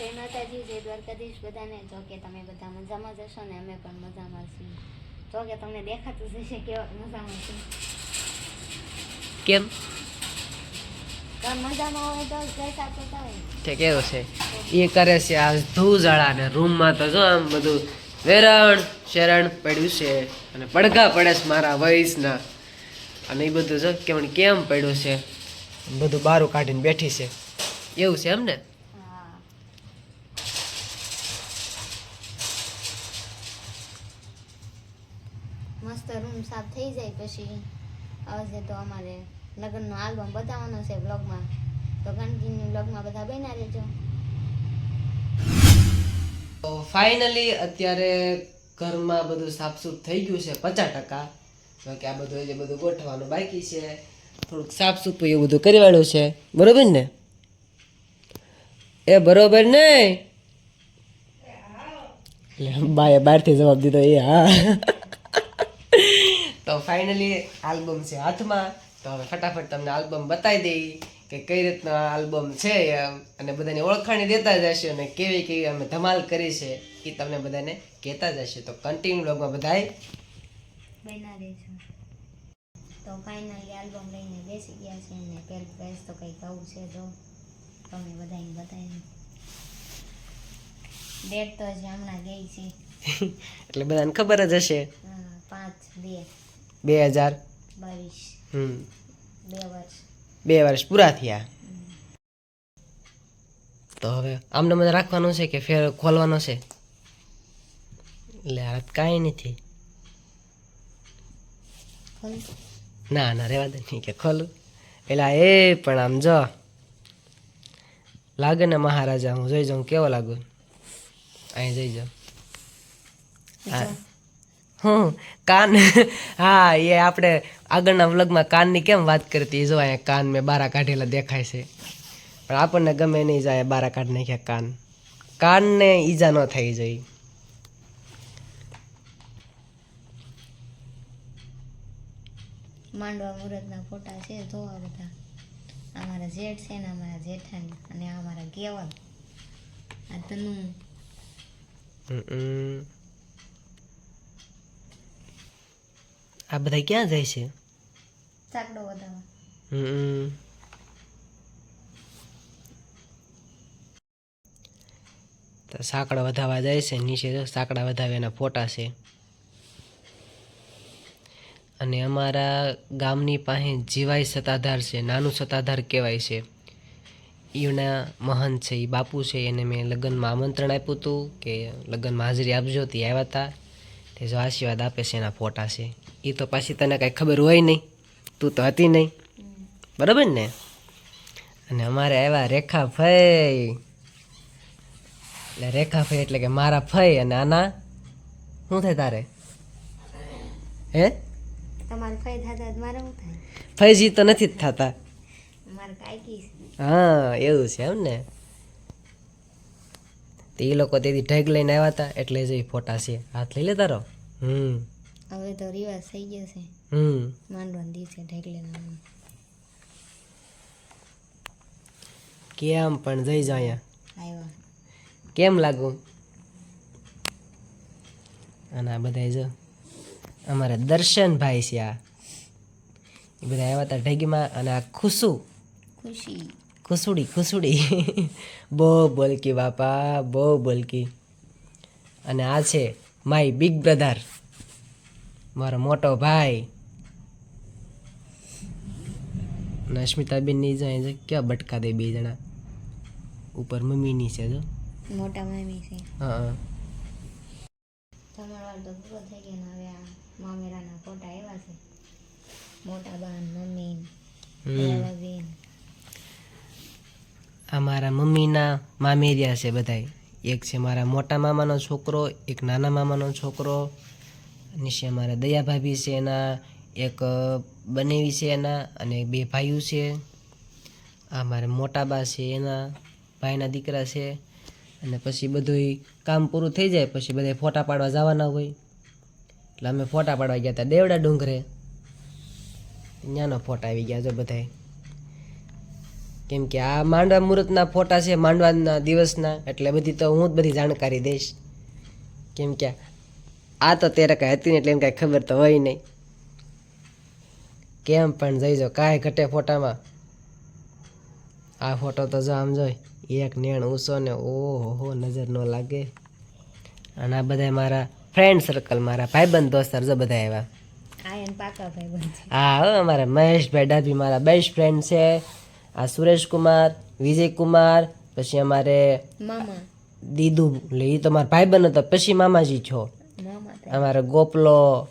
જય માતાજી જય દ્વારકાધીશ. બધાને જો કે તમે બધા મજામાં જશો ને અમે પણ મજામાં છીએ. જો કે તમને દેખાતું જ હશે કેવા મજામાં છે. કેમ? મજામાં હોય તો જય સાચો થાય. કેવું છે? એ કરે છે આ ધૂળઝાડા ને રૂમમાં તો જો આમ બધું વેરણ શેરણ પડ્યું છે. અને પડઘા પડે છે મારા વયસના. અને એ બધું જો કેમ કેમ પડ્યું છે? બધું બારું કાઢીને બેઠી છે. એવું છે એમ ને? રૂમ સાફ થઈ જાય પછી હવે તો અમારે લગ્નનો આલ્બમ બતાવવાનો છે બ્લોગમાં તો કન્ટિન્યુ બ્લોગમાં બધા બન્યા રહેજો. ફાઇનલી અત્યારે ઘરમાં બધું સાફસૂફ થઈ ગયું છે પચાસ ટકા. બાકી આ બધું જે બધું ગોઠવવાનું બાકી છે. થોડુંક સાફસૂફ એવું બધું કરવાનું છે. બરોબર ને? એ બરોબર ને? એટલે બાએ બહારથી જવાબ દીધો એ હા. તો ફાઇનલી આલ્બમ છે હાથમાં. તો હવે ફટાફટ તમને આલ્બમ બતાવી દઈ કે કઈ રીતનો આલ્બમ છે અને બધાને ઓળખાણી દેતા જશે અને કેવી કેવી અમે ધમાલ કરી છે એ તમને બધાને કહેતા જશે. તો કન્ટિન્યુ બ્લોગમાં બધાય. રહેજો. તો ફાઇનલી આલ્બમ લઈને બેસી ગયા છે અને પહેલું પ્રાઇઝ તો કંઈક આવું છે જો તમે બધાને બતાવી ડેટ તો હજી હમણાં ગઈ છે. એટલે બધાને ખબર જ હશે. પાંચ બે. બે હજાર. હમ. બે વર્ષ. પૂરા થયા. તો હવે આમને મને રાખવાનું છે કે ફેર ખોલવાનો છે? એટલે હાલત કાંઈ નથી. ના ના રહેવા દે નહીં કે ખોલું. પેલા એ પણ આમ જો. લાગે ને મહારાજા હું જોઈ જાઉં કેવો લાગુ. અહીં જઈ જાઉં. હા. હું કાન. હા એ આપણે આગળના વ્લોગમાં કાનની કેમ વાત કરતી? જો અહીંયા કાન મેં બારા કાઢેલા દેખાય છે. પણ આપણને ગમે નહીં જાય બારા કાઢી નાખ્યા કાન. કાનને ઈજા ન થઈ જાય. માંડવા મુહૂર્તના ફોટા છે જોવા બધા. અમારા જેઠ છે ને અમારા જેઠાણી અને અમારા કેવલ આ તનુ હમ. આ બધા ક્યાં જાય છે? ચાકડો વધારવા હમ. તો સાંકડા વધારવા જાય છે નીચે સાંકડા વધાવે એના ફોટા છે. અને અમારા ગામની પાસે જીવાય સતાધાર છે નાનું સતાધાર કહેવાય છે. એના મહંત છે એ બાપુ છે એને મેં લગ્નમાં આમંત્રણ આપ્યું હતું કે લગ્નમાં હાજરી આપજો તે આવ્યા હતા. તે જો આશીર્વાદ આપે છે એના ફોટા છે. એ તો પાછી તને કાંઈ ખબર હોય નહીં. તું તો હતી નહીં. બરાબર ને? અને અમારે આવ્યા રેખા ફઈ એટલે રેખા ફઈ એટલે કે મારા ફઈ અને આના. શું થાય તારે? હે? ફઈજી તો નથી જ થતા. હા એવું છે એમ ને? તે એ લોકો તેથી ઢેગ લઈને આવ્યા હતા એટલે જ એ ફોટા છે. હાથ લઈ લે તારો? હમ. હવે તો રિવાજ થઈ ગયો છે. હમ. માંડવાનો દિવસે ઢેકલે કેમ પણ જઈ જા અહીંયા. આવ્યા કેમ લાગુ? અને આ બધા જો અમારા દર્શનભાઈ છે આ. એ બધા આવ્યા હતા ઢગીમાં અને આ ખુશુ. ખુશી. ખુસુડી ખુસુડી. બહુ બોલકી બાપા બહુ બોલકી. અને આ છે માય બિગ બ્રધર મારો મોટો ભાઈ. અને અસ્મિતાબેનની જો અહીં જો કેવા બટકા દે બે જણા? ઉપર મમ્મીની છે જો. મોટા મમ્મી છે. હા તમારો તો પૂરો થઈ ગયો ને હવે આ મામેરાના ફોટા આવ્યા છે. મોટા બાન મમ્મી આ મારા મમ્મીના મામેરિયા છે બધાય. એક છે મારા મોટા મામાનો છોકરો એક નાના મામાનો છોકરો. નીચે અમારા દયા ભાભી છે એના, એક બનેવી છે એના અને બે ભાઈઓ છે. આ મારા મોટા બા છે, એના ભાઈના દીકરા છે અને પછી બધુંય કામ પૂરું થઈ જાય, પછી બધા ફોટા પાડવા જવાના હોય. એટલે અમે ફોટા પાડવા ગયા હતા દેવડા ડુંગરે. ત્યાંનો ફોટા આવી ગયા જો બધાય. કેમ કે આ માંડવા મુહૂર્તના ફોટા છે, માંડવાના દિવસના, એટલે બધી તો હું જ બધી જાણકારી દઈશ. કેમ કે આ તો ત્યારે કાંઈ હતી ને એટલે એમ કાંઈ ખબર તો હોય નહીં. કેમ પણ જઈજો કાંઈ ઘટે ફોટામાં. આ ફોટો તો જો આમ જોઈ એક નેણ ઊંચો ને ઓહો હો નજર ન લાગે. અને આ બધા મારા ફ્રેન્ડ સર્કલ મારા ભાઈબંધ દોસ્તાર જો બધા એને ભાઈ હા અમારા મહેશભાઈ ડાભી મારા બેસ્ટ ફ્રેન્ડ છે. આ સુરેશ કુમાર વિજય કુમાર પછી અમારે મામા. દીદુ એટલે એ તો મારા ભાઈબંધ હતો પછી મામાજી છો. અમારે ગોપલો,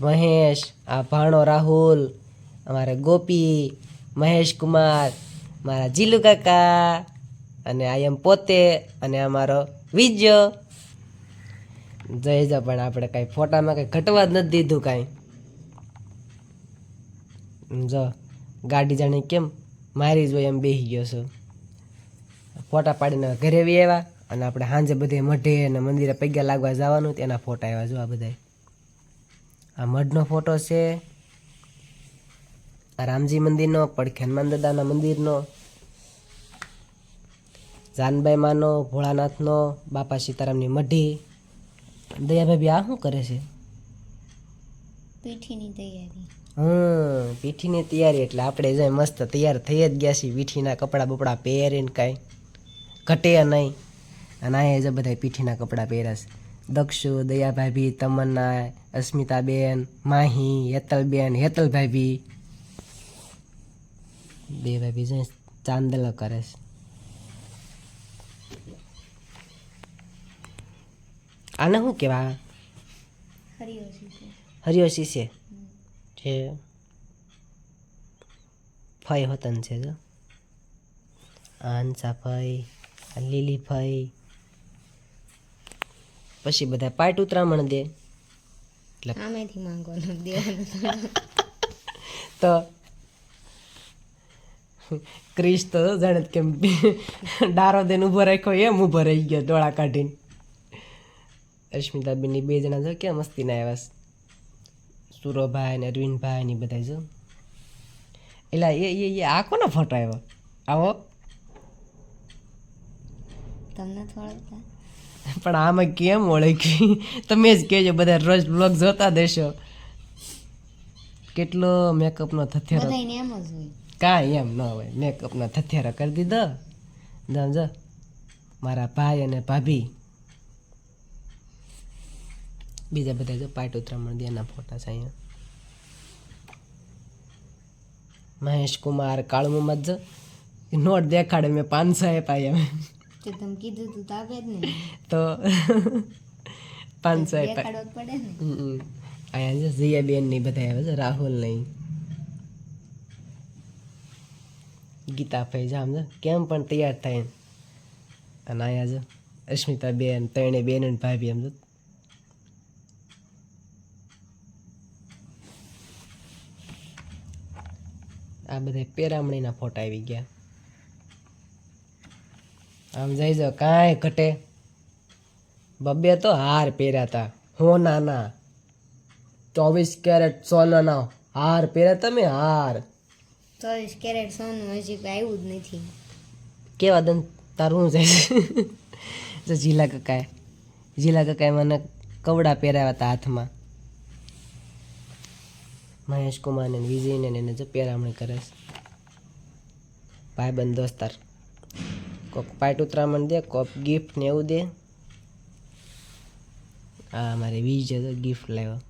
મહેશ, આ ભાણો રાહુલ, અમારે ગોપી, મહેશ કુમાર, મારા જીલુ કાકા અને આ એમ પોતે અને અમારો વિજય. જય જા, પણ આપણે કાંઈ ફોટામાં કંઈ ઘટવા જ નથી દીધું કાંઈ. જો, ગાડી જાણે કેમ મારી જ એમ બેસી ગયો છું. ફોટા પાડીને ઘરે બી આવ્યા. અને આપણે સાંજે બધે મઢે અને મંદિરે પગ્યા લાગવા જવાનું તેના ફોટા આવ્યા જો આ બધા આ મઢનો ફોટો છે આ રામજી મંદિરનો પડખે હનુમાન દાદાના મંદિરનો જાનબાઈ માનો ભોળાનાથનો બાપા સીતારામની મઢી. દયાભાઈ આ શું કરે છે? પીઠીની તૈયારી. હમ પીઠીની તૈયારી એટલે આપણે જાય મસ્ત તૈયાર થઈ જ ગયા છીએ. પીઠીના કપડાં બપડા પહેરીને કાંઈ ઘટે નહીં. અને અહીંયા જો બધા પીઠીના કપડાં પહેર્યા છે. દક્ષુ, દયાભાભી, તમન્ના, અસ્મિતાબેન, માહી, હેતલબેન હેતલ ભાભી બે ભાભી છે ચાંદલો કરે છે. આને શું કહેવા? હરિયોશી છે. જે ફઈ હોતન છે જો. આંસા ફઈ લીલી ફઈ પછી બધા પાટ ઉતરામણ દે. તો ક્રિશ તો જાણે કેમ ડારો દેન ઊભો રાખ્યો એમ ઊભો રહી ગયો ડોળા કાઢીને. અસ્મિતાબેનની બે જણા જો ક્યાં મસ્તીના આવ્યા છે. સુરોભાઈ ને અરવિંદભાઈ ને બધા જો. એટલે એ એ એ આ કોનો ફોટો આવ્યો? આવો. તમને થોડુંક પણ આમાં કેમ ઓળખી તમે જ કહેજો બધા રોજ બ્લોગ જોતા દેશો. કેટલો મેકઅપનો થથેરો કાંઈ એમ ન હોય. મેકઅપનો થથેરો કરી દીધો. સમજો મારા ભાઈ અને ભાભી. બીજા બધા જો પાટ ઉતરામણ દેના ફોટા છે અહીંયા. મહેશ કુમાર કાળુ મોહમ્મદ જો નોટ દેખાડે મેં પાંચસો આપ્યા એમ. તે તમે કીધું તું તો આપે જ ને. તો પાંચસો આપ્યા પડે ને. અહીંયા જો ઝિયાબેનની બધા આવે છે રાહુલ નહીં ગીતા ભાઈ જામ જો કેમ પણ તૈયાર થાય અને અહીંયા જો અસ્મિતા બેન ત્રણે બેન અને ભાભી એમ આ બધા પેરામણીના ફોટા આવી ગયા. આમ જઈ જાઓ કાંઈ ઘટે. બબ્બે તો હાર પહેર્યા હતા હો નાના ચોવીસ કેરેટ સોનાના હાર પહેર્યા તમે? હાર. ચોવીસ કેરેટ સોનું હજી આવ્યું જ નથી. કેવા દન તારું જાય જો જીલા કકાએ જીલા કકાએ મને કવડા પહેરાવ્યા હતા હાથમાં. મહેશ કુમાર ને વિજયને એને જો પહેરામણી કરે છે. ભાઈબંધ દોસ્તાર. કોક પાટ ઉતરામણ દે કોક ગિફ્ટ ને એવું દે. હા મારે વિજય તો ગિફ્ટ લાવ્યો.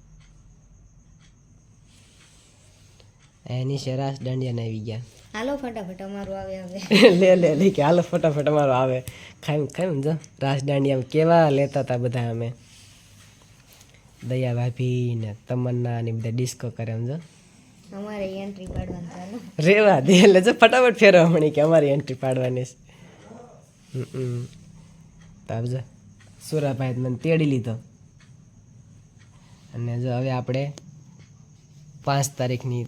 એની શરાશ દાંડિયાને આવી ગયા. હાલો ફટાફટ અમારું આવે આવે લે લે લે કે હાલો ફટાફટ અમારો આવે. ખાઈ ખાઈ જો રાસ દાંડિયા કેવા લેતા હતા બધા અમે. દયા ભાભી ને તમન્ના ને બધા ડિસ્કો કરે એમ જો. અમારે એન્ટ્રી પાડવાની રેવા દે એટલે જો ફટાફટ ફેરવા મળી કે અમારી એન્ટ્રી પાડવાની છે. હમ. તો આવજો સુરાભાઈ મને તેડી લીધો. અને જો હવે આપણે પાંચ તારીખની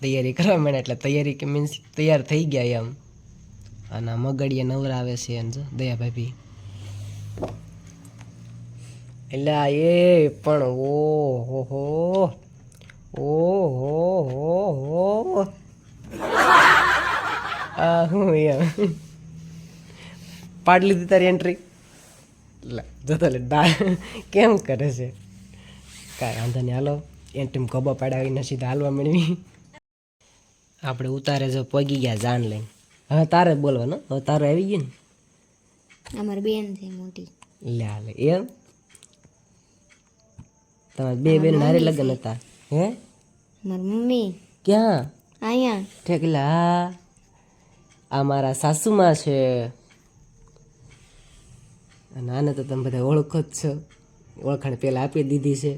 તૈયારી કરવા માંડ્યા, એટલે તૈયારી કે મીન્સ તૈયાર થઈ ગયા એમ. અને મગડીએ નવરા આવે છે એમ જો દયાભાઈ ભી એટલે એ પણ ઓ હો હો, ઓ હો હો હો. હું એમ. પાડ લીધી તારી એન્ટ્રી લે જતો લે દા કેમ કરે છે? કાંઈ વાંધો નહીં હાલો એન્ટ્રી કબા પડાવીને સીધા હાલવા મળવી આપણે ઉતારે જો પગી ગયા જાન લઈને. હવે તારે બોલવાનો હવે તારે આવી ગયું ને? અમારી બેન છે મોટી. લે હાલે એમ? તમારે બે બેન નારી લગ્ન હતા હે? મારી મમ્મી. ક્યાં? અહીંયા. ઠેકલા. આ મારા સાસુમાં છે. અને આને તો તમે બધા ઓળખો જ છો. ઓળખાણ પહેલાં આપી દીધી છે.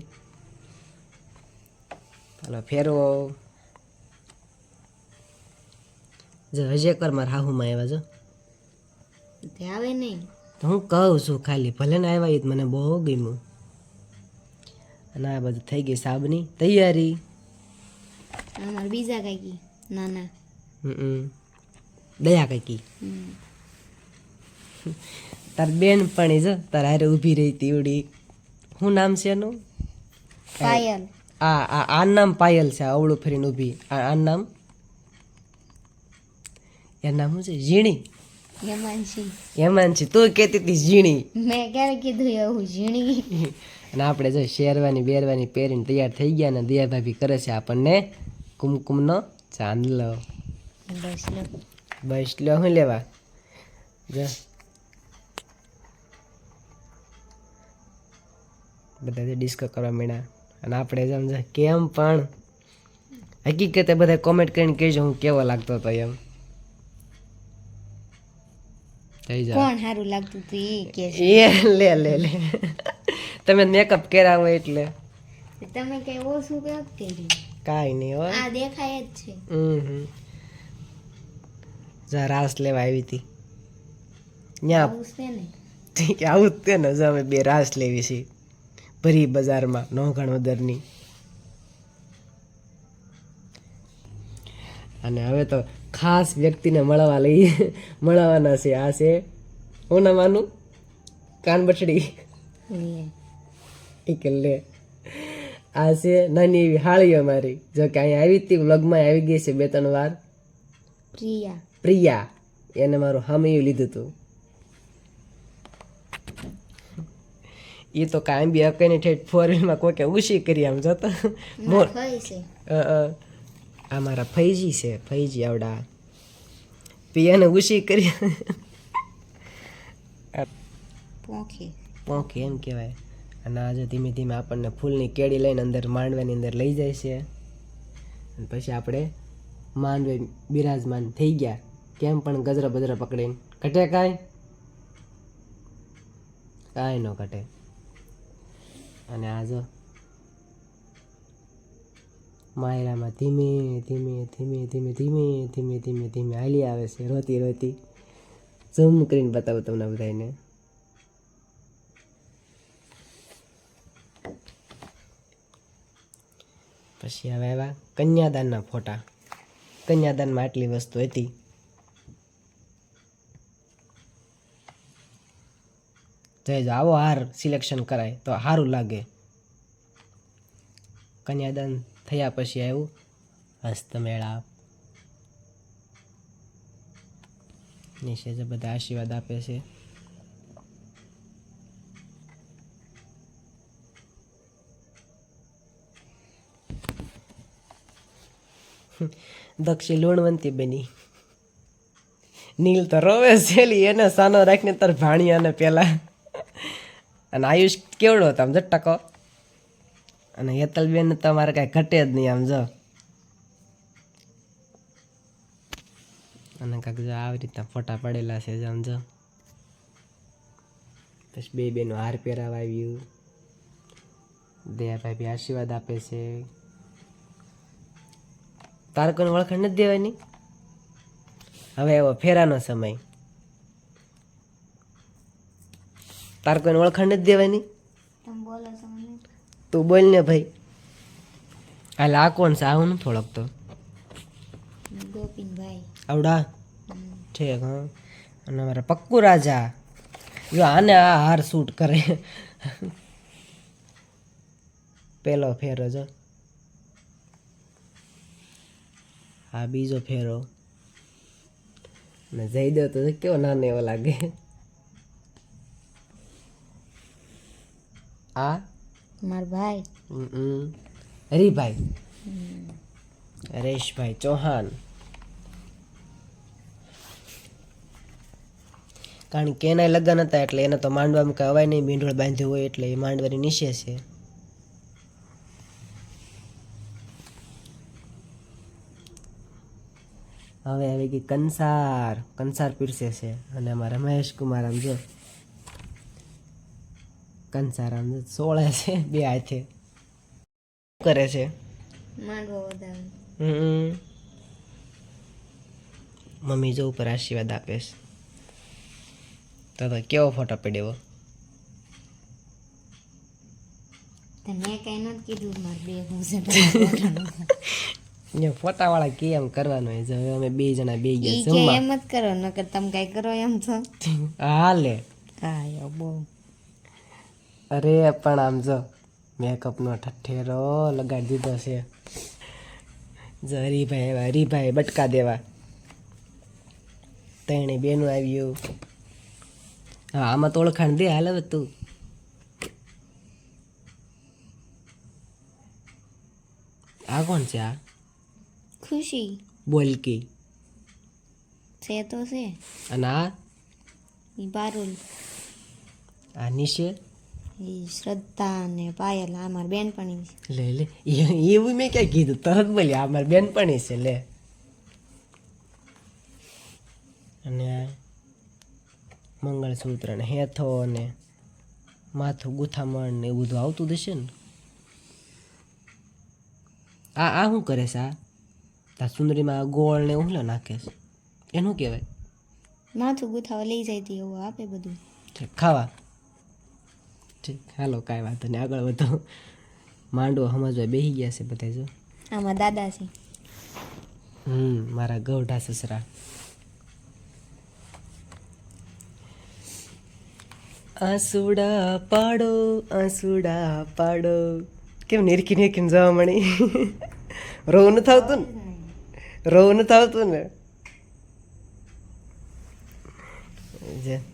હાલો ફેરવો. જો હજે કર મારા હાહુમાં આવ્યા જો. આવે નહીં. તો હું કહું છું ખાલી ભલે ને આવ્યા એ મને બહુ ગમ્યું. અને આ બધું થઈ ગઈ સાબની તૈયારી. અમારા બીજા કાંઈકી નાના. હમ દયા કાકી. તાર બેન પણ જો તાર હારે ઊભી રહી હતી એવડી. શું નામ છે એનું? પાયલ. આ આ આ નામ પાયલ છે અવળું ફરીને ઊભી. આ આ નામ? એનું નામ શું છે? ઝીણી? હેમાનસી હેમાન છે તું કહેતી હતી ઝીણી. મેં ક્યારે કીધું એવું ઝીણી? અને આપણે જો શેરવાની બેરવાની પહેરીને તૈયાર થઈ ગયા ને દિયા ભાભી કરે છે આપણને કુમકુમનો ચાંદલો. બસ લો બસ લો શું લેવા? જો. બધા જે ડિસ્કો કરવા માંડ્યા. અને આપણે સમજે કેમ પણ? હકીકતે બધા કોમેન્ટ કરીને કહેજો હું કેવો લાગતો હતો એમ. થઈ જાય કોણ સારું લાગતું હતું એ કે એ લે લે લે. તમે મેકઅપ કર્યા હોય એટલે. તમે કઈ ઓછું કેમ કર્યું? કાંઈ નહીં હો. આ દેખાય જ છે. હમ જા રાસ લેવા આવી હતી. ત્યાં આવું છે ને? આવું જ તે ને અમે બે રાસ લેવી છીએ ભરી બજારમાં નોઘણ દરની અને હવે તો ખાસ વ્યક્તિને મળવા લઈ મળવાના છે. આ છે હું નામાનું કાન બટડી લે એ કે લે. આ છે નાની એવી હાળી અમારી. જો કે અહીંયા આવી હતી વ્લોગમાં આવી ગઈ છે બે ત્રણ વાર. પ્રિયા. પ્રિયા. એને મારું હામયું લીધું હતું એ તો કાંઈ બી અકઈને ઠેઠ ફોર વ્હીલમાં કોકે ઉશી કરી આમ જતો. મોર. આ મારા ફૈજી છે ફૈજી આવડા. પિયાને ઉશી કરી. પોંખી. પોંખી એમ કહેવાય. અને આજે ધીમે ધીમે આપણને ફૂલની કેડી લઈને અંદર માંડવાની અંદર લઈ જાય છે. અને પછી આપણે માંડવે બિરાજમાન થઈ ગયા. કેમ પણ ગજરા બજરા પકડીને. ઘટે કાંઈ? કાંઈ ન કટે અને આ માયરામાં ધીમે ધીમે ધીમે ધીમે ધીમે ધીમે ધીમે ધીમે હાલી આવે છે, રોતી રોતી. ઝૂમ કરીને બતાવું તમને બધાને પછી હવે આવ્યા કન્યાદાનના ફોટા. કન્યાદાનમાં આટલી વસ્તુ હતી. જય આવો હાર સિલેક્શન કરાય. તો સારું લાગે. કન્યાદાન થયા પછી આવ્યું હસ્તમેળાપ નીચે બધા આશીર્વાદ આપે છે. દક્ષી લુણવંતી બની. નીલ તો રોવે છેલી એને સાનો રાખીને તાર ભાણિયાને પેલા. અને આયુષ કેવડો હતો સમજો ટકો? અને હેતલબેન તમારે કાંઈ ઘટે જ નહીં આમ જો. અને કાંક જો આવી રીતના ફોટા પડેલા છે આમ જો. પછી બે બેનો હાર પહેરાવા આવ્યું. દયાભાઈ બી આશીર્વાદ આપે છે. તારકોને ઓળખાણ નથી દેવાની? હવે એવો ફેરાનો સમય. તારે કોઈને ઓળખાણ નથી દેવાની? તું બોલ ને ભાઈ. હાલ આ કોણ છે? આવું નથી ઓળખતો. ગોપીનભાઈ આવડા? છે હા. અને અમારા પક્કુ રાજા. જો આને આ હાર શૂટ કરે. પેલો ફેરો જો. આ બીજો ફેરો. ને દો તો કેવો નાનો એવો લાગે. આ? માર ભાઈ. હમ. હરિભાઈ. હરેશભાઈ ચૌહાણ. કારણ કે એના લગ્ન હતા એટલે એને તો માંડવામાં કઈ અવાય નહીં મીંઢોળ બાંધ્યું હોય એટલે એ માંડવાની નીચે છે. હવે આવી ગઈ કંસાર. કંસાર પીરસે છે. અને અમારા મહેશ કુમાર આમ જો. કંસાર આમ જો સોળે છે બે હાથે. કરે છે? માંડવો વધારે. હમ. મમ્મી જો ઉપર આશીર્વાદ આપે છે. તો તો કેવો ફોટો પડ્યો? તે મેં કઈ નથી કીધું મારે બે હું છે ફોટાવાળા કે એમ કરવાનો છે? હવે અમે બે જણા બે ગયા જમવા. એમ જ કરો નકર તમે કઈ કરો એમ છો. હાલે. હા બહુ. અરે પણ આમ જો મેકઅપનો ઠઠેરો લગાડી દીધો છે. હરીભાઈ હરીભાઈ બટકા દેવા. તેણે બેનું આવ્યું. હા આમાં તો ઓળખાણ દે હાલ હવે તું. આ કોણ છે આ? ખુશી. બોલકી. છે તો છે. અને આ? બારુલ. આ નિશે ઈ શ્રદ્ધા ને પાયલ આ મારી બેનપણી છે. લે લે એવું મેં ક્યાં કીધું? તરત બોલી આ મારી બેનપણી છે લે. અને મંગળસૂત્ર ને હેથો ને માથું ગુથામણ ને એવું બધું આવતું હશે ને? આ આ શું કરે છે આ? તા સુંદરીમાં ગોળ ને એવું નાખે છે. એનું કહેવાય? માથું ગુથાવા લઈ જાય તી એવું આપે બધું. ખાવા. ઠીક. હાલો કાંઈ વાંધો નહીં. આગળ વધો. માંડવો સમજવા બેસી ગયા છે બધા જો. આમાં દાદા છે. હમ મારા ગૌઢા સસરા. આંસુડા પાડો આંસુડા પાડો. કેમ નિરખી નિરખી જવા મળી? રોવું ન આવતું ને? રોવું ન થાવતું ને? જે.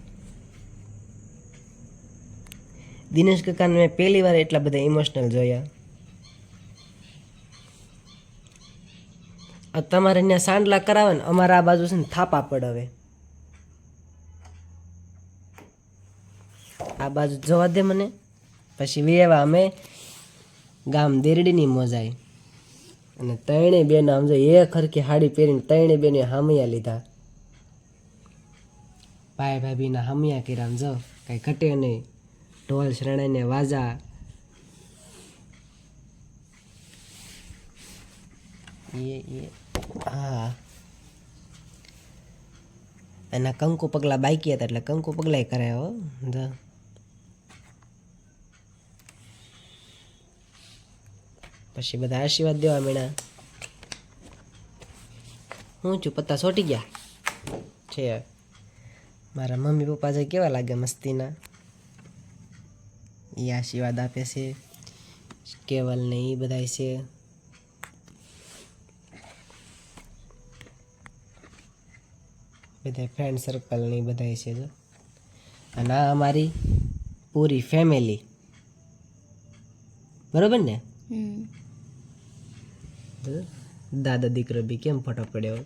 દિનેશ કાકાને મેં પહેલી વાર એટલા બધા ઇમોશનલ જોયા. તમારે ત્યાં સાંડલા કરાવે ને અમારા આ બાજુ છે ને થાપા પડાવે. આ બાજુ જવા દે મને. પછી વેવા અમે ગામ દેરડીની મોજાઈ અને ત્રણે બેન આમ જો ખરખી હાડી પહેરીને ત્રણે બેને હામિયા લીધા. ભાઈ ભાભીના હામિયા કર્યા આમ જો, કાંઈ ઘટે નહીં. ઢોલ શરણાઈને વાજા. હા એના કંકુ પગલા બાકી હતા એટલે કંકુ પગલા કરે હો. પછી બધા આશીર્વાદ દેવા મેળા હું છું, પત્તા સોટી ગયા. છે. મારા મમ્મી પપ્પા જે કેવા લાગે મસ્તીના? એ આશીર્વાદ આપે છે કેવલ ને એ બધાય છે. બધા ફ્રેન્ડ સર્કલને બધાય છે જો. અને આ અમારી પૂરી ફેમિલી બરોબર ને? દાદા દીકરો બી કેમ ફોટો પડ્યો?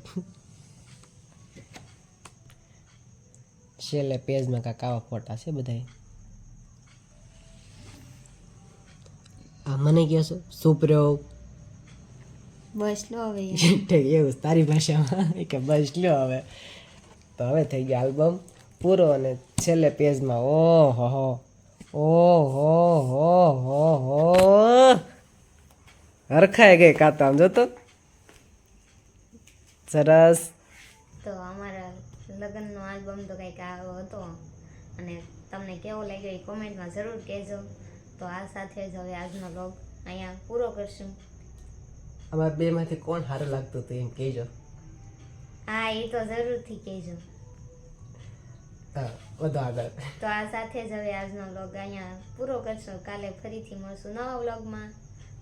છેલ્લે પેજમાં કાંક આવા ફોટા છે બધાય. મને કહો છો સુપ્ર્યો બસ લો હવે એવું તારી ભાષામાં. કે બસ લ્યો હવે. તો હવે થઈ ગયો આલ્બમ પૂરો અને છેલ્લે પેજમાં ઓહો હો ઓહો હો હો હો. હરખાઈ ગઈ કાતા આમ જોતો સરસ. તો અમારા લગ્નનો આલ્બમ તો કંઈક આવો હતો. અને તમને કેવો લાગ્યો એ કોમેન્ટમાં જરૂર કહેજો. તો આ સાથે જ હવે આજનો બ્લોગ અહીંયા પૂરો કરશું. અમારા બેમાંથી કોણ સારું લાગતું હતું એમ કહેજો. હા એ તો જરૂરથી કહેજો. વધુ આગળ. તો આ સાથે જ હવે આજનો વ્લોગ અહીંયા પૂરો કરશું. કાલે ફરીથી મળશું નવા વ્લોગમાં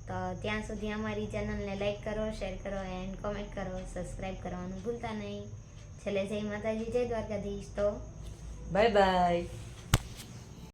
તો ત્યાં સુધી અમારી ચેનલને લાઈક કરો શેર કરો એન્ડ કોમેન્ટ કરો. સબસ્ક્રાઈબ કરવાનું ભૂલતા નહીં. છેલ્લે જય માતાજી જય દ્વારકાધીશ. તો બાય બાય